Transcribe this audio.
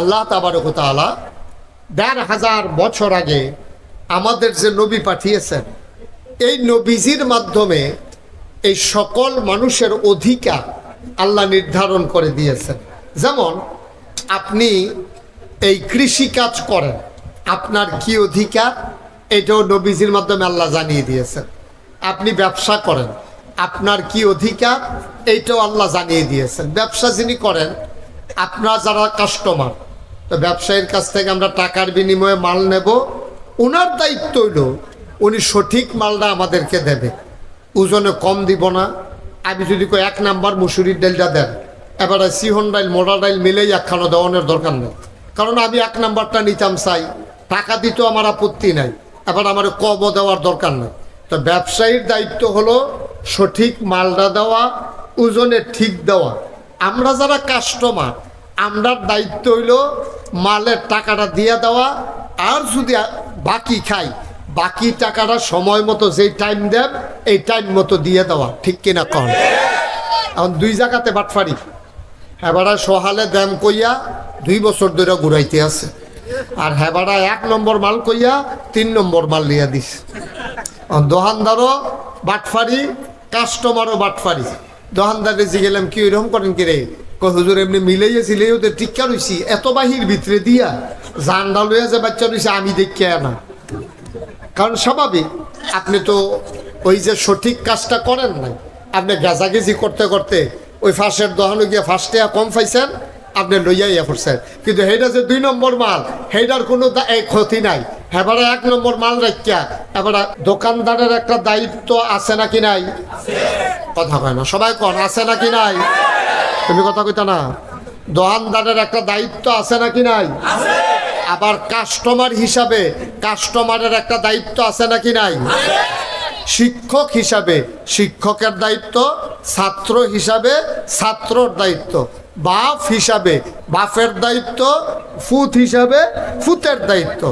আল্লাহ তাবারকতালা দেড় হাজার বছর আগে আমাদের যে নবী পাঠিয়েছেন, এই নবীজির মাধ্যমে এই সকল মানুষের অধিকার আল্লাহ নির্ধারণ করে দিয়েছেন। যেমন, আপনি এই কৃষি কাজ করেন, আপনার কি অধিকার? এটাও নবীজির মাধ্যমে আল্লাহ জানিয়ে দিয়েছেন। আপনি ব্যবসা করেন, আপনার কি অধিকার? এইটাও আল্লাহ জানিয়ে দিয়েছেন। ব্যবসা যিনি করেন, আপনার যারা কাস্টমার ব্যবসায়ীর কাছ থেকে আমরা টাকার বিনিময়ে মাল নেব। ওনার দায়িত্ব হইল, উনি সঠিক মালটা আমাদেরকে দেবে। ওজনে কম দিব না। আমি যদি কই এক নাম্বার মুসুরির ডালটা দেন, এবারে সিহন ডাইল মোড়া ডাইল মিলেই একখানো দেওয়ানোর দরকার নেই। কারণ আমি এক নাম্বারটা নিতাম চাই। টাকা দিতেও আমার আপত্তি নাই। এবার আমার কব দেওয়ার দরকার নেই। তো ব্যবসায়ীর দায়িত্ব হলো সঠিক মালটা দেওয়া, ওজনে ঠিক দেওয়া। আমরা যারা কাস্টমার আমরার দায়িত্ব হইল মালের টাকাটা দিয়ে দেওয়া, আর যদি বাকি খাই, বাকি টাকাটা সময় মতো যেই টাইম দেব, এই টাইম মতো দিয়ে দেওয়া, ঠিক কিনা কন? এখন দুই জায়গাতে বাটফারি। হেবাড়া সহালে দাম কইয়া দুই বছর ধরে ঘুরাইতে আছে। আর হেবাড়া এক নম্বর মাল কইয়া তিন নম্বর মাল লিয়া দিস। এখন দোকানদারও বাটফারি কাস্টমারও বাটফারি। দোকানদারে জিগেলাম, কি ওইরকম করেন কি রে হুজুর এমনি মিলাইয়াছিলে ওদের টিক্কা রইছি এত বাহির ভিতরে দিয়া জানডা লইয়া যে বাচ্চা রইছে আমি দেখিয়া না। কারণ স্বাভাবিক আপনি তো ওই যে সঠিক কাজটা করেন নাই আপনি গেজাগেজি করতে করতে ওই ফাঁসের দোকানে গিয়ে ফার্স্টে কম পাইছেন আপনি লইয়া ইয়া করছেন। কিন্তু সেইটা যে দুই নম্বর মাল সেইটার কোনো ক্ষতি নাই। এবারে এক নম্বর মাল রাখিয়া এবারে দোকানদারের একটা দায়িত্ব আছে নাকি নাই? কথা কয় না সবাই কন আছে নাকি নাই? তুমি কথা কইতা না? দোকানদারের একটা দায়িত্ব আছে নাকি নাই? আবার কাস্টমার হিসাবে কাস্টমারের একটা দায়িত্ব আছে নাকি নাই? শিক্ষক হিসাবে শিক্ষকের দায়িত্ব, ছাত্র হিসাবে ছাত্রর দায়িত্ব, বাপ হিসাবে বাপের দায়িত্ব, ফুত হিসাবে ফুতের দায়িত্ব।